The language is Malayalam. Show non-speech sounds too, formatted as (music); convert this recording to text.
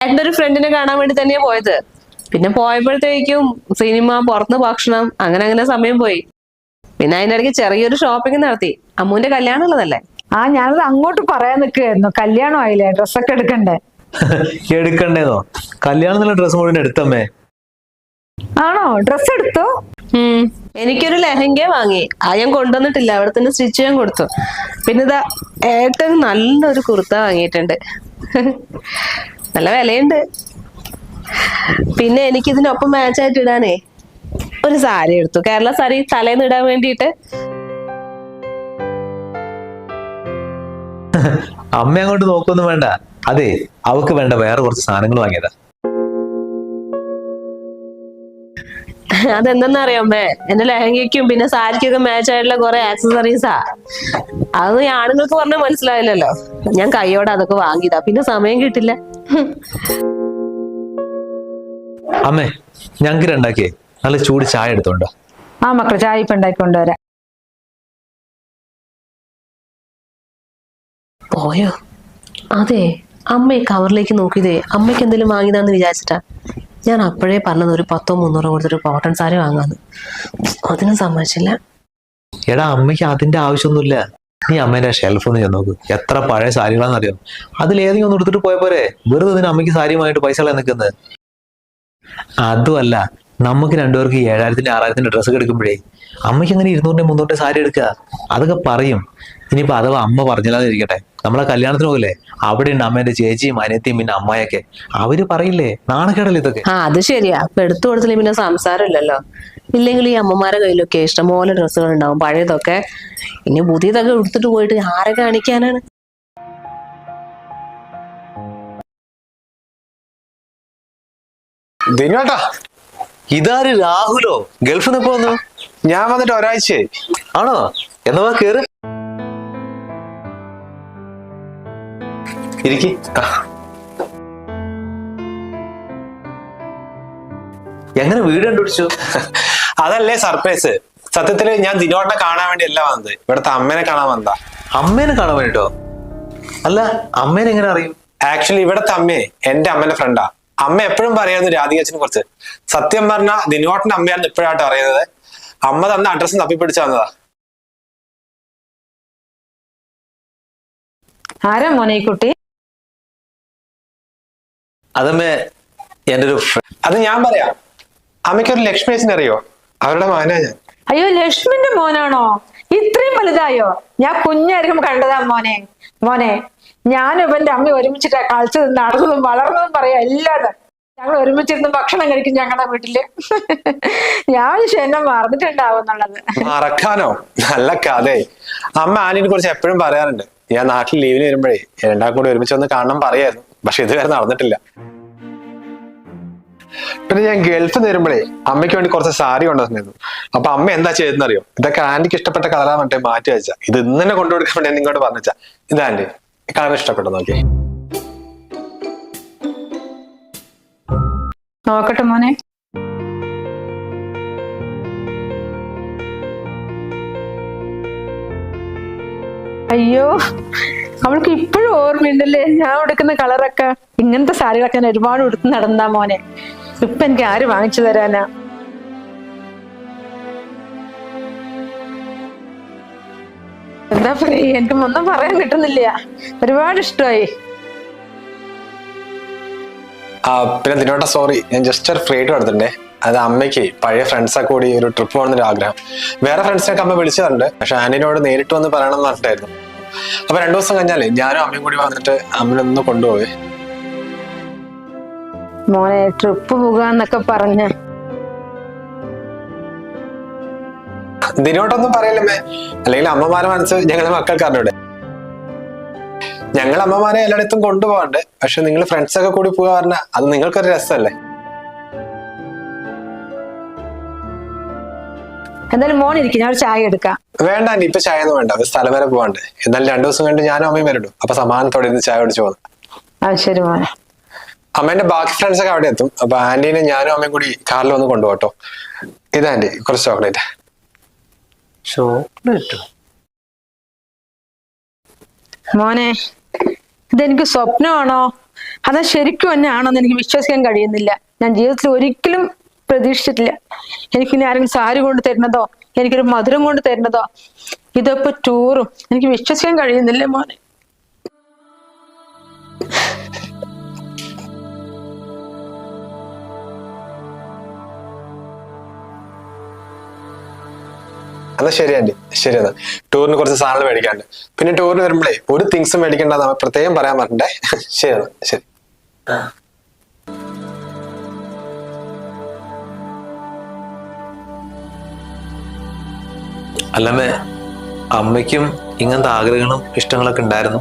എന്റെ ഒരു ഫ്രണ്ടിനെ കാണാൻ വേണ്ടി തന്നെയാ പോയത്. പിന്നെ പോയപ്പോഴത്തേക്കും സിനിമ പുറത്ത് ഭക്ഷണം അങ്ങനെ അങ്ങനെ സമയം പോയി. പിന്നെ അതിനിടയ്ക്ക് ചെറിയൊരു ഷോപ്പിംഗ് നടത്തി. അമ്മുവിന്റെ കല്യാണം ഉള്ളതല്ലേ? ആ ഞാനത് അങ്ങോട്ട് പറയാൻ നിൽക്കുകയായിരുന്നു കല്യാണം ആയില്ലേ? ഡ്രസ്സൊക്കെ എടുക്കണ്ടേ? (laughs) എടുക്കണ്ടേന്നോ? കല്യാണത്തിനുള്ള ഡ്രസ് മുഴുവൻ എടുത്തമ്മേ. ആണോ? ഡ്രസ് എടുത്തോ? ഉം. എനിക്കൊരു ലെഹങ്ക വാങ്ങി. അത് ഞാൻ കൊണ്ടുവന്നിട്ടില്ല. അവിടെ തന്നെ സ്റ്റിച്ച് ചെയ്യാൻ കൊടുത്തു. പിന്നെ ഇതാ ഏട്ടൻ നല്ലൊരു കുർത്ത വാങ്ങിയിട്ടുണ്ട്. (laughs) നല്ല വിലയുണ്ട്. പിന്നെ എനിക്ക് ഇതിനൊപ്പം മാച്ച് ആയിട്ട് ഇടാനേ ഒരു സാരി എടുത്തു. കേരള സാരി തലേന്ന് ഇടാൻ വേണ്ടിയിട്ട്. അമ്മ അങ്ങോട്ട് നോക്കൊന്നും വേണ്ട. അതെ അവക്ക് വേണ്ട വേറെ കുറച്ച് സാധനങ്ങൾ വാങ്ങിയതാ. അതെന്തെന്നറിയോ അമ്മേ എന്റെ ലെഹങ്കയ്ക്കും പിന്നെ സാരിക്കൊക്കെ മാച്ച് ആയിട്ടുള്ള കുറെ ആക്സസറീസാ അത് ഈ ആണുങ്ങൾക്ക് പറഞ്ഞാൽ മനസ്സിലായില്ലല്ലോ. ഞാൻ കൈയോടെ അതൊക്കെ വാങ്ങിയതാ. പിന്നെ സമയം കിട്ടില്ല. അമ്മേ ഞങ്ങൾക്ക് രണ്ടാക്കിയേ. നല്ല ചൂട് ചായ എടുത്തോണ്ടോ? ആ മക്കളെ ചായ ഇപ്പൊ ഉണ്ടാക്കിക്കൊണ്ടുവരാം പോയോ? അതെ അമ്മ കവറിലേക്ക് നോക്കിയതേ. അമ്മയ്ക്ക് എന്തെങ്കിലും വാങ്ങിയതാന്ന് വിചാരിച്ചിട്ടാ. ഞാൻ അപ്പോഴേ പറഞ്ഞത് ഒരു പത്തോ മുന്നൂറോ കൊടുത്തൊരു കോട്ടൺ സാരി വാങ്ങാന്ന്. അതിനും സമ്മതിച്ചില്ല. എടാ അമ്മയ്ക്ക് അതിന്റെ ആവശ്യമൊന്നുമില്ല. നീ അമ്മേന്റെ ഷെൽഫ് ഒന്ന് ചെന്ന് നോക്ക്. എത്ര പഴയ സാരികളാണെന്നറിയോ? അതിൽ ഏതെങ്കിലും ഒന്ന് എടുത്തിട്ട് പോയ പോരെ. വെറുതെ ഇതിന് അമ്മയ്ക്ക് സാരിയുമായിട്ട് പൈസ നിൽക്കുന്നത് അതുമല്ല നമുക്ക് രണ്ടുപേർക്ക് ഏഴായിരത്തിന്റെ ആറായിരത്തിന്റെ ഡ്രസ്സ് എടുക്കുമ്പോഴേ അമ്മയ്ക്ക് അങ്ങനെ ഇരുന്നൂറിന്റെ മുന്നൂറിന്റെ സാരി എടുക്കുക അതൊക്കെ പറയും. ഇനിയിപ്പോ അഥവാ അമ്മ പറഞ്ഞില്ലാതിരിക്കട്ടെ. നമ്മളെ കല്യാണത്തിന് പോകില്ലേ? അവിടെ ഉണ്ട് അമ്മേന്റെ ചേച്ചിയും അനിയത്തിയും പിന്നെ അമ്മായൊക്കെ അവർ പറയില്ലേ? നാണക്കേടല്ലേ ഇതൊക്കെ? ആ അത് ശരിയാ. അപ്പൊ എടുത്തു കൊടുത്തില്ല പിന്നെ സംസാരമില്ലല്ലോ. ഇല്ലെങ്കിൽ ഈ അമ്മമാരെ കയ്യിലൊക്കെ ഇഷ്ടംപോലെ ഡ്രസ്സുകൾ ഉണ്ടാവും. പഴയതൊക്കെ ഇനി പുതിയതൊക്കെ എടുത്തിട്ട് പോയിട്ട് ആരെ കാണിക്കാനാണ്? ദിനോട്ടാ ഇതാര് രാഹുലോ? ഗൾഫിൽ നിന്ന് പോന്നു ഞാൻ വന്നിട്ട് ഒരാഴ്ചയായി. ആണോ? എന്നാ കേറ്. ഇരിക്കി. എങ്ങനെ വീട് കണ്ടുപിടിച്ചു? അതല്ലേ സർപ്രൈസ്. സത്യത്തിൽ ഞാൻ ദിനോട്ടിനെ കാണാൻ വേണ്ടി അല്ല വന്നത്. ഇവിടുത്തെ അമ്മേനെ കാണാൻ വന്നതാ. അമ്മേനെ കാണാൻ വേണ്ടിട്ടോ? അല്ല അമ്മേനെ എങ്ങനെ അറിയും? ആക്ച്വലി ഇവിടത്തെ അമ്മേ എന്റെ അമ്മേന്റെ ഫ്രണ്ടാ അമ്മ എപ്പോഴും പറയായിരുന്നു രാധികച്ചനെ കുറിച്ച്. സത്യം പറഞ്ഞ ദിനോട്ടിന്റെ അമ്മയാണ് ഇപ്പോഴാട്ടോ അറിയുന്നത്. അമ്മ തന്ന അഡ്രസ്സ് തപ്പിപ്പിടിച്ചു വന്നതാ. ആരാ മോനെ ഈ കുട്ടി? അതമ്മേ എന്റെ ഒരു അത് ഞാൻ പറയാം. അമ്മയ്ക്ക് ഒരു ലക്ഷ്മീസിനെ അറിയോ? അവരുടെ മോനാ ഞാൻ. അയ്യോ ലക്ഷ്മിന്റെ മോനാണോ? ഇത്രയും വലുതായോ? ഞാൻ കുഞ്ഞായിരിക്കും കണ്ടതാ മോനെ. മോനെ ഞാനും ഇവന്റെ അമ്മ ഒരുമിച്ചിട്ടാ കളിച്ചതും നടന്നതും വളർന്നതും പറയാ എല്ലാതും ഞങ്ങൾ ഒരുമിച്ചിരുന്ന് ഭക്ഷണം കഴിക്കും ഞങ്ങളുടെ വീട്ടിൽ. (laughs) ഞാൻ പക്ഷെ എന്നെ മറന്നിട്ടുണ്ടാവും എന്നുള്ളത്. മറക്കാനോ? നല്ല കഥേ അമ്മ ആനിനെ കുറിച്ച് എപ്പോഴും പറയാറുണ്ട്. ഞാൻ നാട്ടിൽ ലീവിന് വരുമ്പോഴേ രണ്ടാം കൂടി ഒരുമിച്ച് വന്ന് കാണണം പറയായിരുന്നു. പക്ഷെ ഇതുവരെ നടന്നിട്ടില്ല. പിന്നെ ഞാൻ ഗൾഫിൽ നിന്ന് വരുമ്പോഴേ അമ്മയ്ക്ക് വേണ്ടി കുറച്ച് സാരി കൊണ്ടുവന്നിരുന്നു. അപ്പൊ അമ്മ എന്താ ചെയ്തെന്നറിയോ ഇതൊക്കെ ആന്റിക്ക് ഇഷ്ടപ്പെട്ട കളറാ മറ്റേ മാറ്റി വെച്ചാ ഇത് ഇന്നലെ കൊണ്ടുപോയി വേണ്ടി നിങ്ങോട്ട് പറഞ്ഞാ ഇതാ ആന്റി കളർ ഇഷ്ടപ്പെട്ടു നോക്കി നോക്കട്ടെ മോനെ. അയ്യോ. അവൾക്ക് ഇപ്പോഴും ഓർമ്മയുണ്ടല്ലേ? ഞാൻ ഉടുക്കുന്ന കളറൊക്കെ ഇങ്ങനത്തെ സാരികളൊക്കെ ഞാൻ ഒരുപാട് ഉടുത്ത് നടന്നാ മോനെ. ഇപ്പൊ എനിക്ക് ആര് വാങ്ങിച്ചു തരാനാ? എന്താ പറയാ എനിക്ക് ഒന്നും പറയാൻ കിട്ടുന്നില്ല. ഒരുപാട് ഇഷ്ടമായി. പിന്നെ ദിനോട്ട സോറി ഞാൻ ജസ്റ്റ് ഒരു ഫ്രീഡ് എടുത്തിട്ടുണ്ടേ അത് അമ്മയ്ക്ക് പഴയ ഫ്രണ്ട്സൊക്കെ കൂടി ഒരു ട്രിപ്പ് പോകണമെന്നൊരു ആഗ്രഹം വേറെ ഫ്രണ്ട്സിനൊക്കെ അമ്മ വിളിച്ചതുണ്ട്. പക്ഷെ ആനിനോട് നേരിട്ട് വന്ന് പറയണം എന്ന് പറഞ്ഞിട്ടായിരുന്നു. അപ്പൊ രണ്ടു ദിവസം കഴിഞ്ഞാലേ ഞാനും അമ്മയും കൂടി വന്നിട്ട് അമ്മനൊന്ന് ഒന്ന് കൊണ്ടുപോയി മോനെ ട്രിപ്പ് പോകാന്നൊക്കെ പറഞ്ഞ. ദിനോട്ടൊന്നും പറയില്ലമ്മേ അല്ലെങ്കിൽ അമ്മമാരെ മനസ്സ് ഞങ്ങളെ മക്കൾക്ക് അറിഞ്ഞൂടെ. ഞങ്ങൾ അമ്മമാരെ എല്ലായിടത്തും കൊണ്ടുപോകാണ്ട് പക്ഷെ നിങ്ങൾ ഫ്രണ്ട്സൊക്കെ കൂടി പോകാൻ പറഞ്ഞാൽ അത് നിങ്ങൾക്കൊരു രസമല്ലേ? എന്തായാലും മോൻ ഇരിക്കും ഞാൻ ഒരു ചായ എടുക്കാം. വേണ്ട ഇപ്പൊ ചായ ഒന്നും വേണ്ട. ഒരു സ്ഥലം വരെ പോവാണ്ട്. എന്നാലും രണ്ടു ദിവസം കഴിഞ്ഞ് ഞാനും അമ്മയും വരണ്ടു അപ്പൊ സമാധാനത്തോടെ ഇന്ന് ചായ കുടിച്ചു പോകുന്നു ആ ശരി മോനെ. അമ്മേന്റെ ബാക്കി ഫ്രണ്ട്സ് ഒക്കെ അവിടെ എത്തും. അപ്പൊ ആന്റീനെ ഞാനും അമ്മയും കൂടി കാറിൽ വന്ന് കൊണ്ടുപോട്ടോ ഇത് ആന്റി കുറച്ച് ചോക്ലേറ്റ്. ചോക്ലേറ്റ്? മോനെ ഇതെനിക്ക് സ്വപ്നമാണോ? അതാ ശരിക്കും എന്നെ ആണെന്ന് എനിക്ക് വിശ്വസിക്കാൻ കഴിയുന്നില്ല. ഞാൻ ജീവിതത്തിൽ ഒരിക്കലും പ്രതീക്ഷിച്ചിട്ടില്ല. എനിക്കിനി ആരെങ്കിലും സാരി കൊണ്ട് തരുന്നതോ എനിക്കൊരു മധുരം കൊണ്ട് തരുന്നതോ ഇതൊക്കെ ടൂറും എനിക്ക് വിശ്വസിക്കാൻ കഴിയുന്നില്ല മോനെ. എന്നാ ശരി ആന്റി. ശരി എന്നാ. ടൂറിന് കുറച്ച് സാധനങ്ങൾ മേടിക്കാണ്ട് പിന്നെ ടൂറിന് വരുമ്പോഴേ ഒരു തിങ്സ് മേടിക്കണ്ടെന്ന് പ്രത്യേകം പറയാൻ പറഞ്ഞിട്ടേ (laughs) ശരി എന്നാ. ശരി. അല്ലമ്മേ അമ്മയ്ക്കും ഇങ്ങനത്തെ ആഗ്രഹങ്ങളും ഇഷ്ടങ്ങളൊക്കെ ഉണ്ടായിരുന്നു.